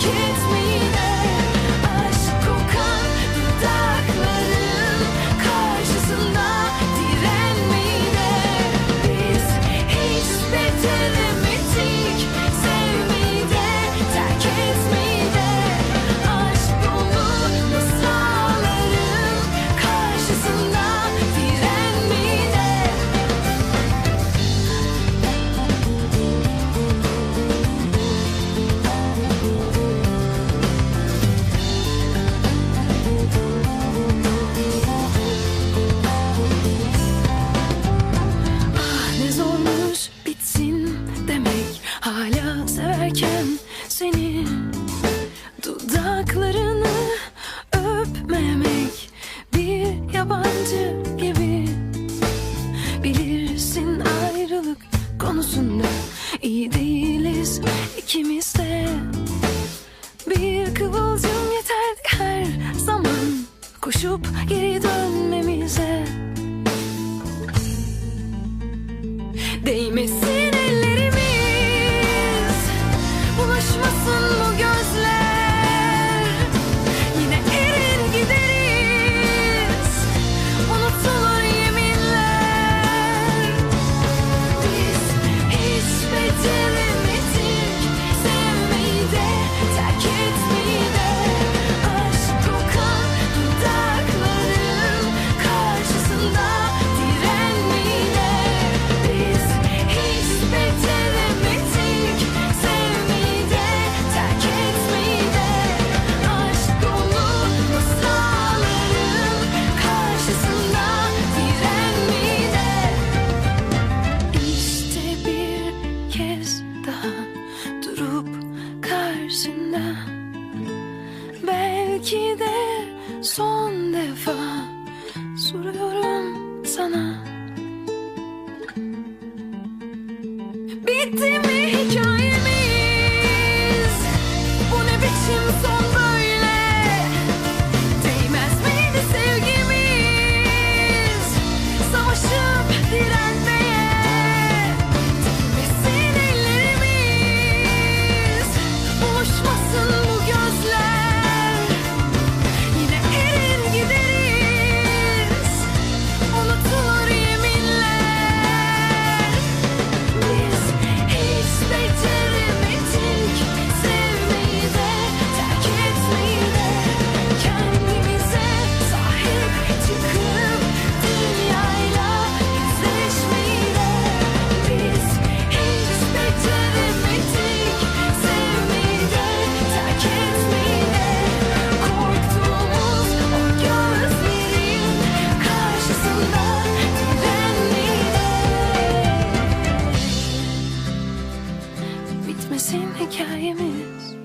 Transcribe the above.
kiss me konusunda iyi değiliz ikimiz de. Bir kıvılcım yeterdi her zaman Koşup geri dönmemize. Değmesin durup karşında. Belki de son defa soruyorum sana. Bitti mi bitmesin hikayemiz.